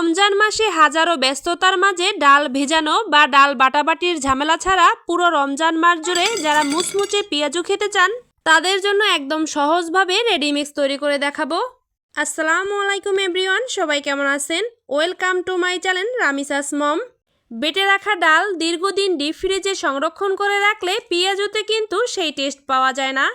রমজান মাসে হাজারো ব্যস্ততার মাঝে ডাল ভেজানো বা ডাল বাটাবাটির ঝামেলা ছাড়া পুরো রমজান মাস জুড়ে যারা মুচমুচে পেঁয়াজু খেতে চান, তাদের জন্য একদম সহজভাবে রেডিমিক্স তৈরি করে দেখাবো। আসসালামু আলাইকুম এভরিওয়ান, সবাই কেমন আছেন? Welcome to my channel Ramisa's mom. বেটে রাখা ডাল দীর্ঘদিন ডিপ ফ্রিজে সংরক্ষণ করে রাখলে পেঁয়াজুতে কিন্তু সেই টেস্ট পাওয়া যায় না।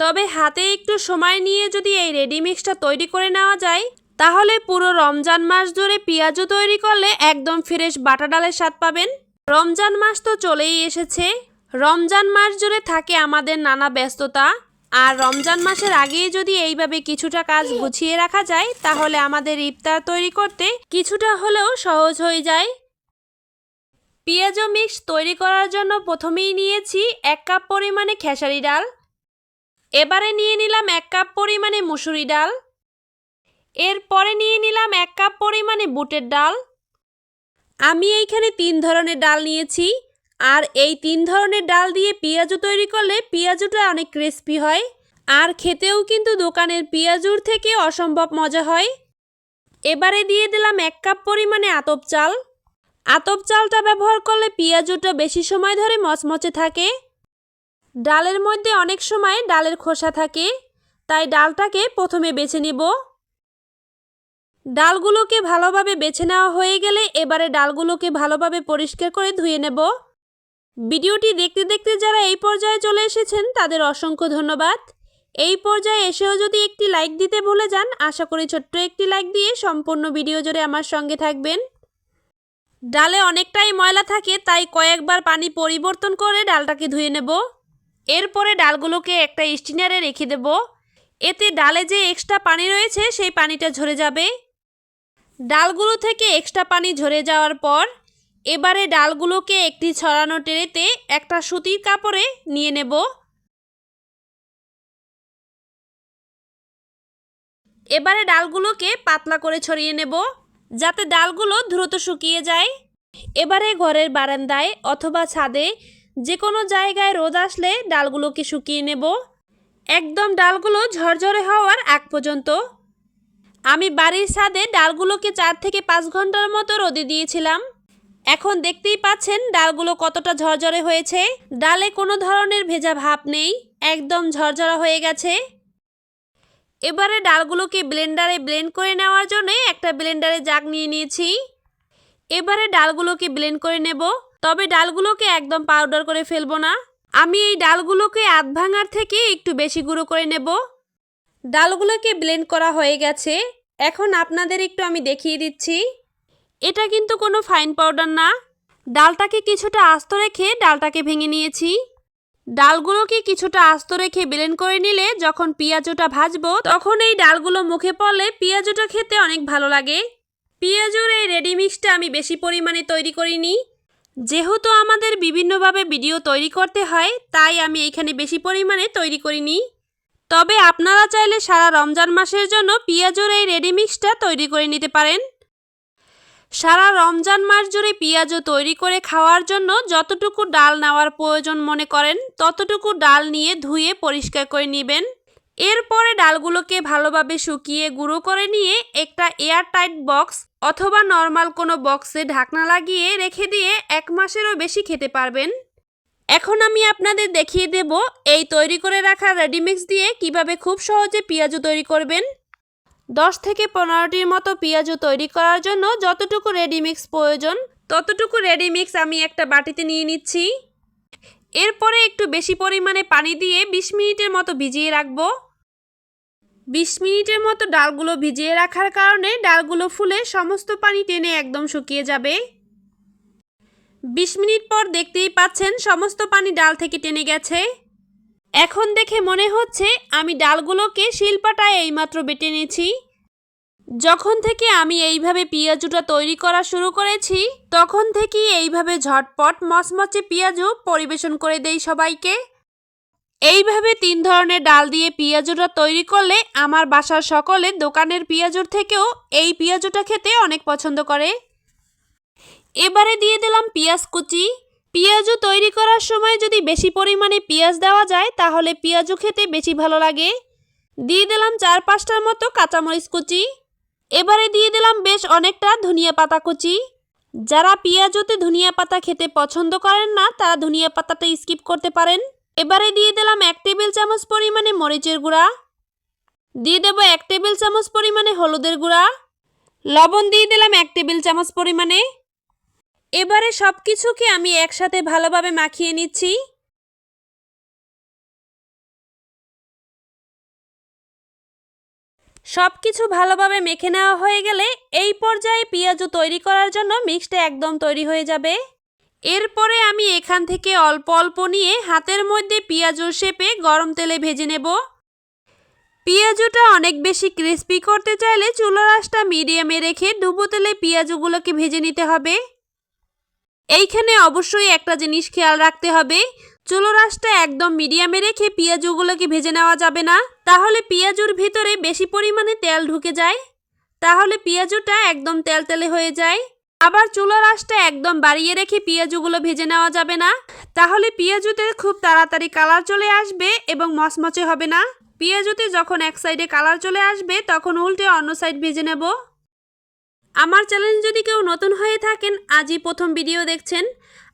তবে হাতে একটু সময় নিয়ে যদি এই রেডিমিক্সটা তৈরি করে নেওয়া যায় তাহলে পুরো রমজান মাস ধরে পেঁয়াজও তৈরি করলে একদম ফ্রেশ বাটা ডালের স্বাদ পাবেন? রমজান মাস তো চলেই এসেছে। রমজান মাস জুড়ে থাকে আমাদের নানা ব্যস্ততা। আর রমজান মাসের আগেই যদি এইভাবে কিছুটা কাজ গুছিয়ে রাখা যায়, তাহলে আমাদের ইফতার তৈরি করতে কিছুটা হলেও সহজ হয়ে যায়। পেঁয়াজও মিক্স তৈরি করার জন্য প্রথমেই নিয়েছি এক কাপ পরিমাণে খেসারি ডাল। এবারে নিয়ে নিলাম এক কাপ পরিমাণে মুসুরি ডাল। এরপরে নিয়ে নিলাম এক কাপ পরিমাণে বুটের ডাল। আমি এইখানে তিন ধরনের ডাল নিয়েছি, আর এই তিন ধরনের ডাল দিয়ে পেঁয়াজু তৈরি করলে পেঁয়াজুটা অনেক ক্রিস্পি হয়, আর খেতেও কিন্তু দোকানের পেঁয়াজুর থেকে অসম্ভব মজা হয়। এবারে দিয়ে দিলাম এক কাপ পরিমাণে আতপ চাল। আতপ চালটা ব্যবহার করলে পেঁয়াজুটা বেশি সময় ধরে মচমচে থাকে। ডালের মধ্যে অনেক সময় ডালের খোসা থাকে, তাই ডালটাকে প্রথমে বেছে নিব। ডালগুলোকে ভালোভাবে বেছে নেওয়া হয়ে গেলে এবারে ডালগুলোকে ভালোভাবে পরিষ্কার করে ধুয়ে নেব। ভিডিওটি দেখতে দেখতে যারা এই পর্যায়ে চলে এসেছেন, তাদের অসংখ্য ধন্যবাদ। এই পর্যায়ে এসেও যদি একটি লাইক দিতে ভুলে যান, আশা করি ছোট্ট একটি লাইক দিয়ে সম্পূর্ণ ভিডিও জুড়ে আমার সঙ্গে থাকবেন। ডালে অনেকটাই ময়লা থাকে, তাই কয়েকবার পানি পরিবর্তন করে ডালটাকে ধুয়ে নেব। এরপরে ডালগুলোকে একটা স্টিনারে রেখে দেব। এতে ডালে যে এক্সট্রা পানি রয়েছে, সেই পানিটা ঝরে যাবে। ডালগুলো থেকে এক্সট্রা পানি ঝরে যাওয়ার পর, এবারে ডালগুলোকে একটি ছড়ানো টেরেতে একটা সুতির কাপড়ে নিয়ে নেব। এবারে ডালগুলোকে পাতলা করে ছড়িয়ে নেব, যাতে ডালগুলো দ্রুত শুকিয়ে যায়। এবারে ঘরের বারান্দায় অথবা ছাদে যে কোনো জায়গায় রোদ আসলে ডালগুলোকে শুকিয়ে নেব। একদম ডালগুলো ঝরঝরে হওয়ার আগ পর্যন্ত আমি বাড়ির ছাদে ডালগুলোকে চার থেকে পাঁচ ঘণ্টার মতো রোদে দিয়েছিলাম। এখন দেখতেই পাচ্ছেন ডালগুলো কতটা ঝরঝরে হয়েছে। ডালে কোনো ধরনের ভেজা ভাব নেই, একদম ঝরঝরা হয়ে গেছে। এবারে ডালগুলোকে ব্লেন্ডারে ব্লেন্ড করে নেওয়ার জন্য একটা ব্লেন্ডারে জাগ নিয়ে নিয়েছি। এবারে ডালগুলোকে ব্লেন্ড করে নেব, তবে ডালগুলোকে একদম পাউডার করে ফেলব না। আমি এই ডালগুলোকে আধ ভাঙার থেকে একটু বেশি গুঁড়ো করে নেব। ডালগুলোকে ব্লেন্ড করা হয়ে গেছে। এখন আপনাদের একটু আমি দেখিয়ে দিচ্ছি। এটা কিন্তু কোনো ফাইন পাউডার না। ডালটাকে কিছুটা আস্ত রেখে ডালটাকে ভেঙে নিয়েছি। ডালগুলোকে কিছুটা আস্ত রেখে ব্লেন্ড করে নিলে যখন পেঁয়াজুটা ভাজবো, তখন এই ডালগুলো মুখে পড়লে পেঁয়াজুটা খেতে অনেক ভালো লাগে। পেঁয়াজুর এই রেডি মিক্সটা আমি বেশি পরিমাণে তৈরি করিনি। যেহেতু আমাদের বিভিন্নভাবে ভিডিও তৈরি করতে হয়, তাই আমি এখানে বেশি পরিমাণে তৈরি করিনি। তবে আপনারা চাইলে সারা রমজান মাসের জন্য পেঁয়াজুর এই রেডি মিক্সটা তৈরি করে নিতে পারেন। সারা রমজান মাস জুড়ে পেঁয়াজও তৈরি করে খাওয়ার জন্য যতটুকু ডাল নেওয়ার প্রয়োজন মনে করেন, ততটুকু ডাল নিয়ে ধুয়ে পরিষ্কার করে নেবেন। এরপরে ডালগুলোকে ভালোভাবে শুকিয়ে গুঁড়ো করে নিয়ে একটা এয়ার টাইট বক্স অথবা নর্মাল কোনো বক্সে ঢাকনা লাগিয়ে রেখে দিয়ে এক মাসেরও বেশি খেতে পারবেন। এখন আমি আপনাদের দেখিয়ে দেব এই তৈরি করে রাখা রেডিমিক্স দিয়ে কীভাবে খুব সহজে পেঁয়াজু তৈরি করবেন। দশ থেকে পনেরোটির মতো পেঁয়াজু তৈরি করার জন্য যতটুকু রেডিমিক্স প্রয়োজন, ততটুকু রেডিমিক্স আমি একটা বাটিতে নিয়ে নিচ্ছি। এরপরে একটু বেশি পরিমাণে পানি দিয়ে বিশ মিনিটের মতো ভিজিয়ে রাখব। বিশ মিনিটের মতো ডালগুলো ভিজিয়ে রাখার কারণে ডালগুলো ফুলে সমস্ত পানি টেনে একদম শুকিয়ে যাবে। বিশ মিনিট পর দেখতেই পাচ্ছেন সমস্ত পানি ডাল থেকে টেনে গেছে। এখন দেখে মনে হচ্ছে আমি ডালগুলোকে শিলপাটায় এইমাত্র বেটে নিয়েছি। যখন থেকে আমি এইভাবে পেঁয়াজুটা তৈরি করা শুরু করেছি, তখন থেকেই এইভাবে ঝটপট মচমচে পেঁয়াজু পরিবেশন করে দেই সবাইকে। এইভাবে তিন ধরনের ডাল দিয়ে পেঁয়াজুটা তৈরি করলে আমার বাসার সকলে দোকানের পেঁয়াজুর থেকেও এই পেঁয়াজুটা খেতে অনেক পছন্দ করে। এবারে দিয়ে দিলাম পেঁয়াজ কুচি। পেঁয়াজও তৈরি করার সময় যদি বেশি পরিমাণে পেঁয়াজ দেওয়া যায়, তাহলে পেঁয়াজু খেতে বেশি ভালো লাগে। দিয়ে দিলাম চার পাঁচটার মতো কাঁচামরিচ কুচি। এবারে দিয়ে দিলাম বেশ অনেকটা ধনিয়া পাতা কুচি। যারা পেঁয়াজতে ধনিয়া পাতা খেতে পছন্দ করেন না, তারা ধনিয়া পাতাটা স্কিপ করতে পারেন। এবারে দিয়ে দিলাম এক টেবিল চামচ পরিমাণে মরিচের গুঁড়া। দিয়ে দেবো এক টেবিল চামচ পরিমাণে হলুদের গুঁড়া। লবণ দিয়ে দিলাম এক টেবিল চামচ পরিমাণে এবারে সব কিছুকে আমি একসাথে ভালোভাবে মাখিয়ে নিচ্ছি। সব কিছু ভালোভাবে মেখে নেওয়া হয়ে গেলে এই পর্যায়ে পেঁয়াজু তৈরি করার জন্য মিক্সটা একদম তৈরি হয়ে যাবে। এরপরে আমি এখান থেকে অল্প অল্প নিয়ে হাতের মধ্যে পেঁয়াজুর শেপে গরম তেলে ভেজে নেব। পেঁয়াজুটা অনেক বেশি ক্রিস্পি করতে চাইলে চুলো রাসটা মিডিয়ামে রেখে ডুবো তেলে পেঁয়াজুগুলোকে ভেজে নিতে হবে। এইখানে অবশ্যই একটা জিনিস খেয়াল রাখতে হবে। চুলো রাসটা একদম মিডিয়ামে রেখে পেঁয়াজুগুলোকে ভেজে নেওয়া যাবে না। তাহলে পেঁয়াজুর ভিতরে বেশি পরিমাণে তেল ঢুকে যায়। তাহলে পেঁয়াজুটা একদম তেলতেলে হয়ে যায়। আবার চুলো রাসটা একদম বাড়িয়ে রেখে পেঁয়াজুগুলো ভেজে নেওয়া যাবে না। তাহলে পেঁয়াজুতে খুব তাড়াতাড়ি কালার চলে আসবে এবং মচমচে হবে না। পেঁয়াজুতে যখন এক সাইডে কালার চলে আসবে, তখন উল্টে অন্য সাইড ভেজে নেব। আমার চ্যানেল যদি কেউ নতুন হয়ে থাকেন, আজই প্রথম ভিডিও দেখছেন।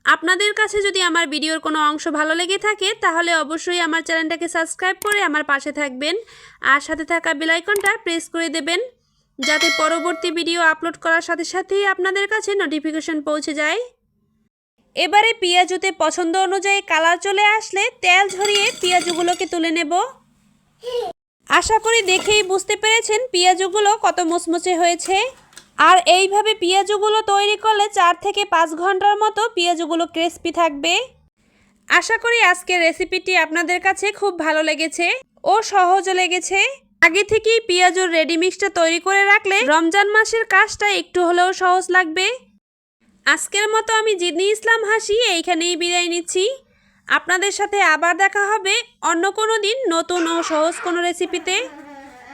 আপনাদের কাছে যদি আমার ভিডিওর কোনো অংশ ভালো লেগে থাকে, তাহলে অবশ্যই আমার চ্যানেলটাকে সাবস্ক্রাইব করে আমার পাশে থাকবেন আর সাথে থাকা বেলাইকনটা প্রেস করে দেবেন, যাতে পরবর্তী ভিডিও আপলোড করার সাথে সাথেই আপনাদের কাছে নোটিফিকেশন পৌঁছে যায়। এবারে পেঁয়াজুতে পছন্দ অনুযায়ী কালার চলে আসলে তেল ঝরিয়ে পেঁয়াজুগুলোকে তুলে নেব। আশা করি দেখেই বুঝতে পেরেছেন পেঁয়াজুগুলো কত মুচমুচে হয়েছে। আর এইভাবে পেঁয়াজুগুলো তৈরি করলে চার থেকে পাঁচ ঘণ্টার মতো পেঁয়াজুগুলো ক্রিস্পি থাকবে। আশা করি আজকের রেসিপিটি আপনাদের কাছে খুব ভালো লেগেছে ও সহজও লেগেছে। আগে থেকেই পেঁয়াজুর রেডি মিক্সটা তৈরি করে রাখলে রমজান মাসের কাজটা একটু হলেও সহজ লাগবে। আজকের মতো আমি জিদনি ইসলাম হাসি এইখানেই বিদায় নিচ্ছি। আপনাদের সাথে আবার দেখা হবে অন্য কোনো দিন নতুন ও সহজ কোনো রেসিপিতে